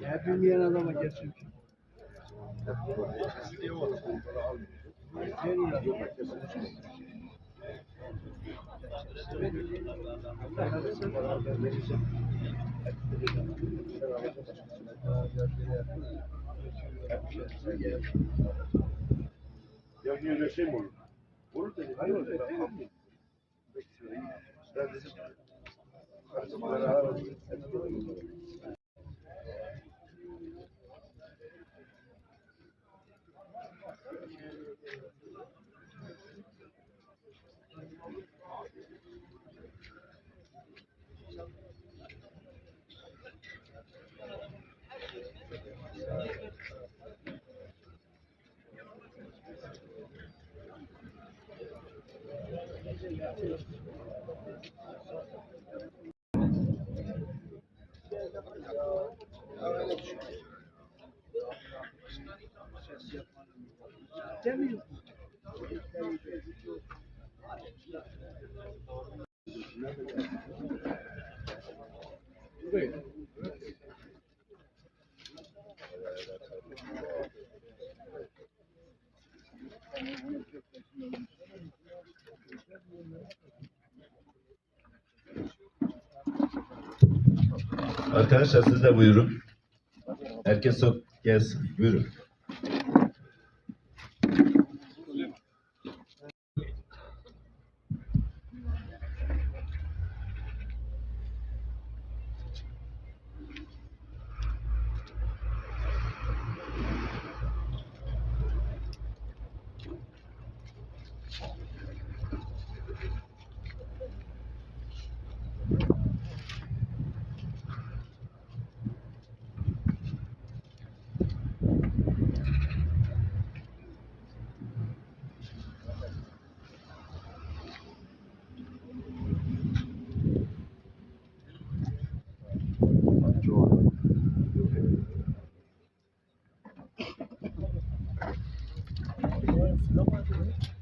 Ya bilmeyen adama geçsin. Ya bir şey mi olur? Olur dedi. Hayır kalmayayım. Ben dedim. Demiyor. Arkadaşlar siz de buyurun. Herkes gelsin. Buyurun. Não, mas...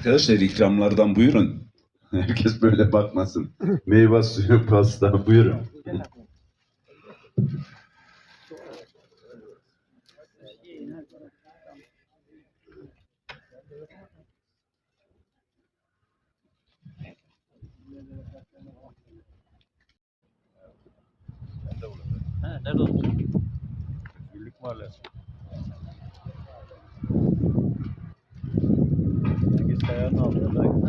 Arkadaşlar ikramlardan buyurun. Herkes böyle bakmasın. Meyve suyu, pasta buyurun. Ha, nerede olmuş? Birlik mahallesi. Herkes ayarını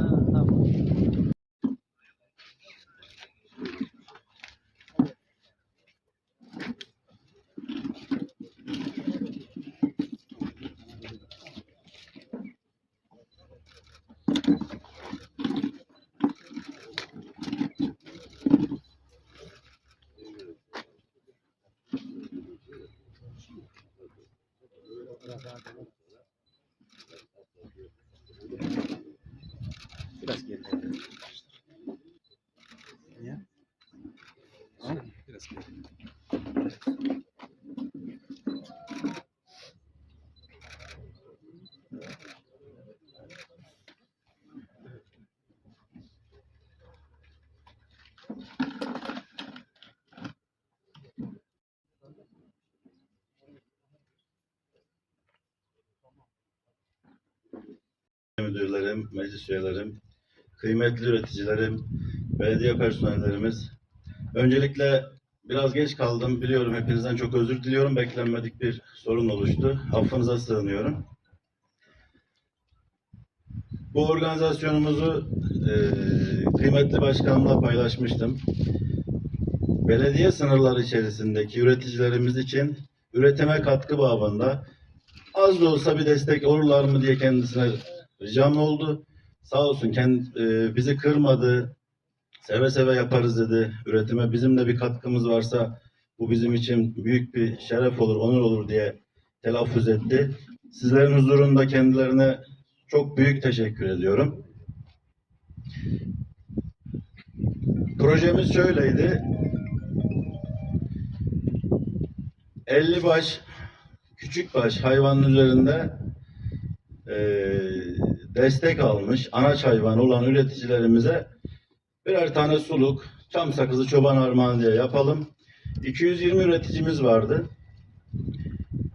müdürlerim, meclis üyelerim, kıymetli üreticilerim, belediye personellerimiz. Öncelikle biraz geç kaldım. Biliyorum hepinizden çok özür diliyorum. Beklenmedik bir sorun oluştu. Affınıza sığınıyorum. Bu organizasyonumuzu e, kıymetli başkanımla paylaşmıştım. Belediye sınırları içerisindeki üreticilerimiz için üretime katkı babında az da olsa bir destek olurlar mı diye kendisine ricam oldu. Sağ olsun kendi, e, bizi kırmadı. Seve seve yaparız dedi. Üretime bizim de bir katkımız varsa bu bizim için büyük bir şeref olur, onur olur diye telaffuz etti. Sizlerin huzurunda kendilerine çok büyük teşekkür ediyorum. Projemiz şöyleydi. 50 baş küçük baş hayvanın üzerinde eee, destek almış anaç hayvanı olan üreticilerimize birer tane suluk, çam sakızı çoban armağanı diye yapalım. 220 üreticimiz vardı.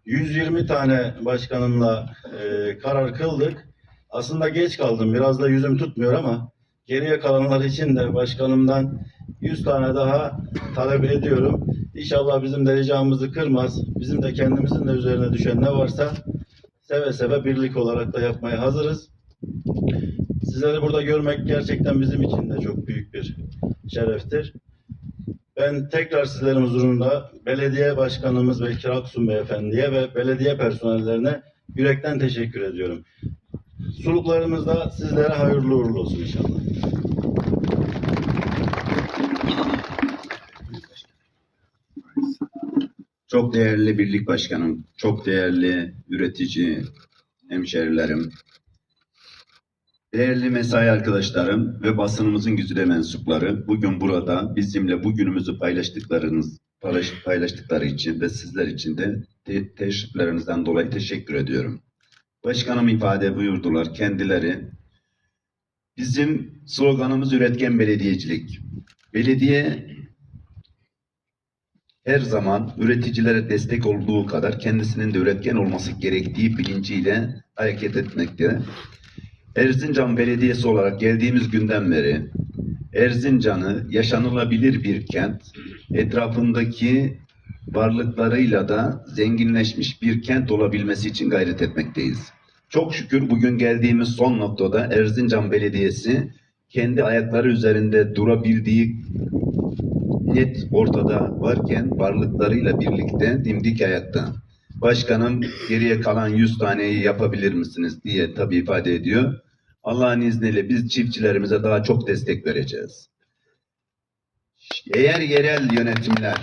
120 tane başkanımla eee, karar kıldık. Aslında geç kaldım. Biraz da yüzüm tutmuyor ama geriye kalanlar için de başkanımdan 100 tane daha talep ediyorum. İnşallah bizim de ricamızı kırmaz. Bizim de kendimizin de üzerine düşen ne varsa seve seve birlik olarak da yapmaya hazırız. Sizleri burada görmek gerçekten bizim için de çok büyük bir şereftir. Ben tekrar sizlerin huzurunda belediye başkanımız Bekir Aksun Beyefendi'ye ve belediye personellerine yürekten teşekkür ediyorum. Suluklarımız da sizlere hayırlı uğurlu olsun inşallah. Çok değerli birlik başkanım, çok değerli üretici hemşerilerim, değerli mesai arkadaşlarım ve basınımızın güzide mensupları bugün burada bizimle bugünümüzü paylaştıklarınız paylaş- paylaştıkları için ve sizler için de te- teşriflerinizden dolayı teşekkür ediyorum. Başkanım ifade buyurdular kendileri. Bizim sloganımız üretken belediyecilik. Belediye her zaman üreticilere destek olduğu kadar kendisinin de üretken olması gerektiği bilinciyle hareket etmekte. Erzincan Belediyesi olarak geldiğimiz günden beri Erzincan'ı yaşanılabilir bir kent, etrafındaki varlıklarıyla da zenginleşmiş bir kent olabilmesi için gayret etmekteyiz. Çok şükür bugün geldiğimiz son noktada Erzincan Belediyesi kendi ayakları üzerinde durabildiği net ortada varken varlıklarıyla birlikte dimdik ayakta. Başkanım geriye kalan 100 taneyi yapabilir misiniz diye tabii ifade ediyor. Allah'ın izniyle biz çiftçilerimize daha çok destek vereceğiz. Eğer yerel yönetimler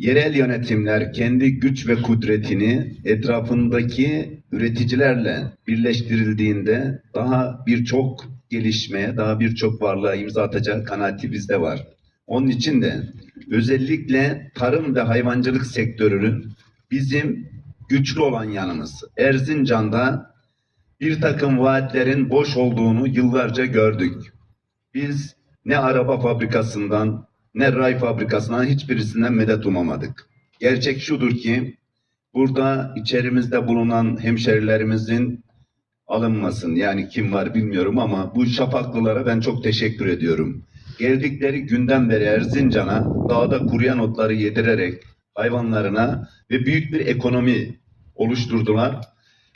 yerel yönetimler kendi güç ve kudretini etrafındaki üreticilerle birleştirildiğinde daha birçok gelişmeye, daha birçok varlığa imza atacak kanaati bizde var. Onun için de özellikle tarım ve hayvancılık sektörünün bizim güçlü olan yanımız. Erzincan'da bir takım vaatlerin boş olduğunu yıllarca gördük. Biz ne araba fabrikasından ne ray fabrikasından hiçbirisinden medet umamadık. Gerçek şudur ki burada içerimizde bulunan hemşerilerimizin alınmasın. Yani kim var bilmiyorum ama bu şafaklılara ben çok teşekkür ediyorum. Geldikleri günden beri Erzincan'a dağda kuruyan otları yedirerek hayvanlarına ve büyük bir ekonomi oluşturdular.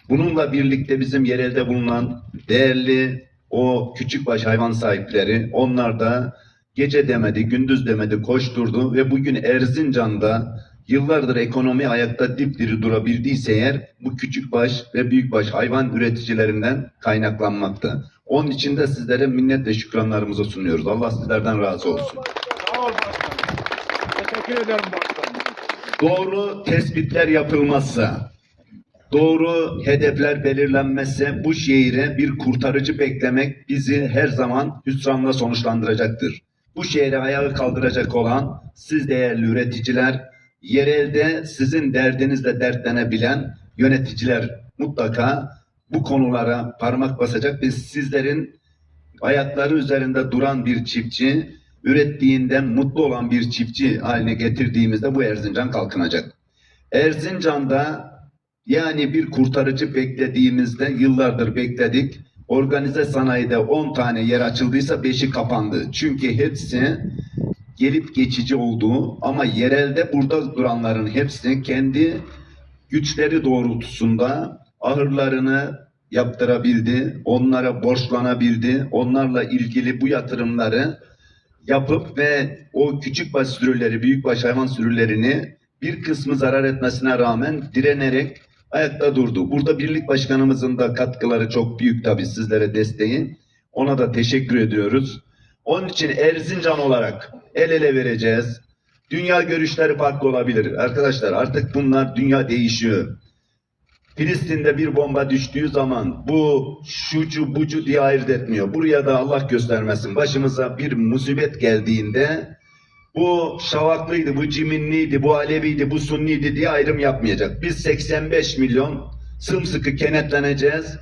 Bununla birlikte bizim yerelde bulunan değerli o küçükbaş hayvan sahipleri onlar da gece demedi, gündüz demedi koşturdu ve bugün Erzincan'da yıllardır ekonomi ayakta dipdiri durabildiyse eğer bu küçükbaş ve büyükbaş hayvan üreticilerinden kaynaklanmakta. Onun için de sizlere minnet ve şükranlarımızı sunuyoruz. Allah sizlerden razı olsun. Başkanım. Teşekkür ederim başkanım. Doğru tespitler yapılmazsa, doğru hedefler belirlenmezse bu şehire bir kurtarıcı beklemek bizi her zaman hüsranla sonuçlandıracaktır. Bu şehre ayağa kaldıracak olan siz değerli üreticiler, yerelde sizin derdinizle dertlenebilen yöneticiler mutlaka bu konulara parmak basacak ve sizlerin ayakları üzerinde duran bir çiftçi, ürettiğinden mutlu olan bir çiftçi haline getirdiğimizde bu Erzincan kalkınacak. Erzincan'da yani bir kurtarıcı beklediğimizde yıllardır bekledik. Organize sanayide 10 tane yer açıldıysa 5'i kapandı. Çünkü hepsi gelip geçici olduğu ama yerelde burada duranların hepsi kendi güçleri doğrultusunda ahırlarını yaptırabildi, onlara borçlanabildi, onlarla ilgili bu yatırımları yapıp ve o küçük baş sürüleri, büyük baş hayvan sürülerini bir kısmı zarar etmesine rağmen direnerek ayakta durdu. Burada birlik başkanımızın da katkıları çok büyük tabii sizlere desteği. Ona da teşekkür ediyoruz. Onun için Erzincan olarak el ele vereceğiz. Dünya görüşleri farklı olabilir. Arkadaşlar artık bunlar dünya değişiyor. Filistin'de bir bomba düştüğü zaman bu şucu bucu diye ayırt etmiyor. Buraya da Allah göstermesin. Başımıza bir musibet geldiğinde bu şavaklıydı, bu ciminliydi, bu aleviydi, bu sunniydi diye ayrım yapmayacak. Biz 85 milyon sımsıkı kenetleneceğiz.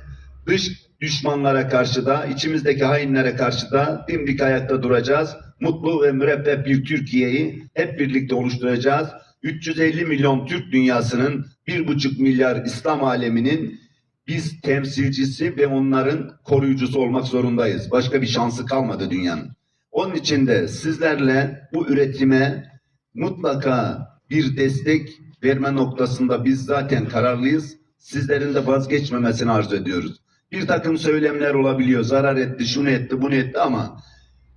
Dış düşmanlara karşı da, içimizdeki hainlere karşı da dimdik ayakta duracağız. Mutlu ve mürebbep bir Türkiye'yi hep birlikte oluşturacağız. 350 milyon Türk dünyasının 1,5 milyar İslam aleminin biz temsilcisi ve onların koruyucusu olmak zorundayız. Başka bir şansı kalmadı dünyanın. Onun için de sizlerle bu üretime mutlaka bir destek verme noktasında biz zaten kararlıyız. Sizlerin de vazgeçmemesini arzu ediyoruz. Bir takım söylemler olabiliyor. Zarar etti, şunu etti, bunu etti ama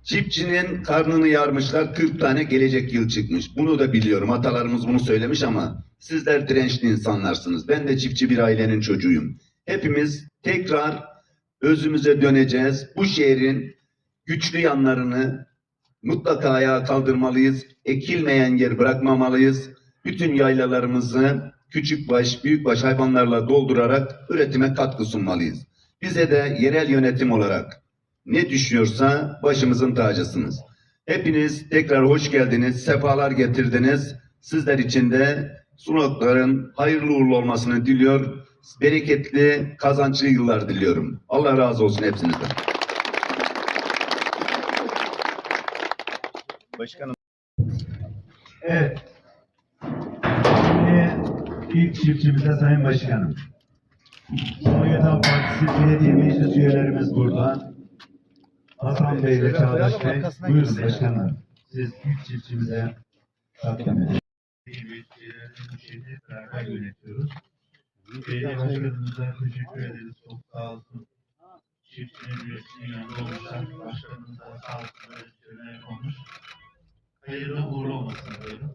çiftçinin karnını yarmışlar 40 tane gelecek yıl çıkmış. Bunu da biliyorum. Atalarımız bunu söylemiş ama sizler dirençli insanlarsınız. Ben de çiftçi bir ailenin çocuğuyum. Hepimiz tekrar özümüze döneceğiz. Bu şehrin güçlü yanlarını mutlaka ayağa kaldırmalıyız. Ekilmeyen yer bırakmamalıyız. Bütün yaylalarımızı küçükbaş, büyükbaş hayvanlarla doldurarak üretime katkı sunmalıyız. Bize de yerel yönetim olarak ne düşüyorsa başımızın tacısınız. Hepiniz tekrar hoş geldiniz, sefalar getirdiniz. Sizler için de sunakların hayırlı uğurlu olmasını diliyor. Bereketli, kazançlı yıllar diliyorum. Allah razı olsun hepsinizden. Başkanım. Evet. Şimdi ilk çiftçimize Sayın Başkanım. Sovyeta Partisi Belediye Meclis üyelerimiz burada. Hasan Bey ile Çağdaş Bey. Buyurun başkanım. Siz ilk çiftçimize takdim edin. Beraber yönetiyoruz. Belediye başkanımıza teşekkür ederiz. Çok sağ olsun. Çiftçinin üyesinin yanında olmuşlar. Başkanımız da sağ olsun. Olmuş. Hayırlı uğurlu olmasın diyorum.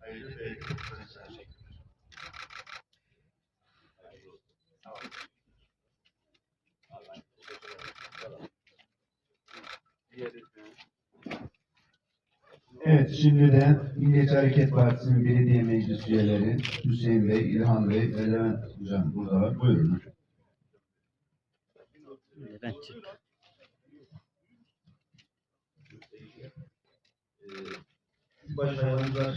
Hayırlı bereketli olsun. Evet, şimdi de Milliyetçi Hareket Partisi'nin belediye meclis üyeleri Hüseyin Bey, İlhan Bey ve Levent Hocam buradalar. Buyurun. Neden çık? Başkanımızlar,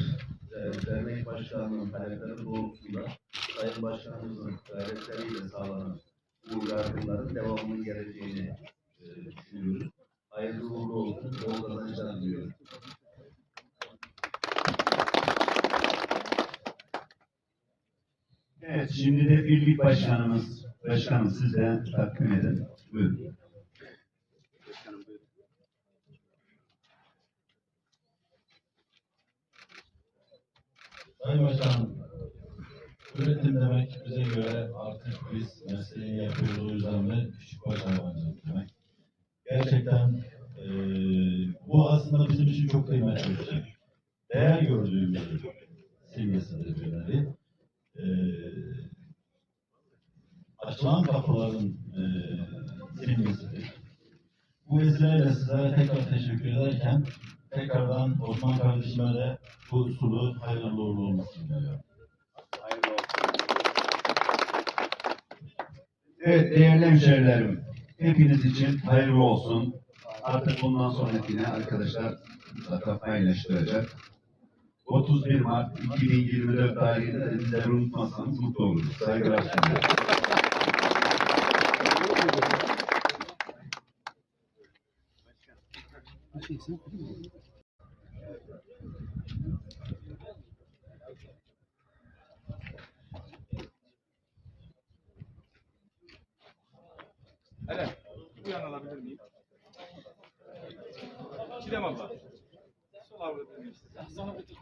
e, dernek başkanlığının talepleri doğrultusunda Sayın Başkanımızın gayretleriyle sağlanan bu yardımların devamının geleceğini e, düşünüyoruz. Hayırlı uğurlu olsun, bol kazançlar diliyorum. Evet, şimdi de birlik başkanımız, başkanım siz de takdim edin. Buyurun. Sayın Başkanım, üretim demek bize göre artık biz mesleği yapıyoruz o yüzden de küçükbaş hayvancılık demek. Gerçekten eee, bu aslında bizim için çok kıymetli bir şey. Değer gördüğümüz simgesidir bir nevi. Eee, açılan kapıların eee simgesidir. Bu vesileyle sizlere tekrar teşekkür ederken tekrardan Osman kardeşime de bu sulu hayırlı uğurlu olmasını diliyorum. Evet değerli hemşehrilerim, hepiniz için hayırlı olsun. Artık bundan sonrakine arkadaşlar mutlaka paylaştıracak. 31 Mart 2024 tarihinde de bizleri unutmazsanız mutlu oluruz. Saygılar sunuyorum. Eren, Çilem abla. Sol alabilir miyim? Sana bir tık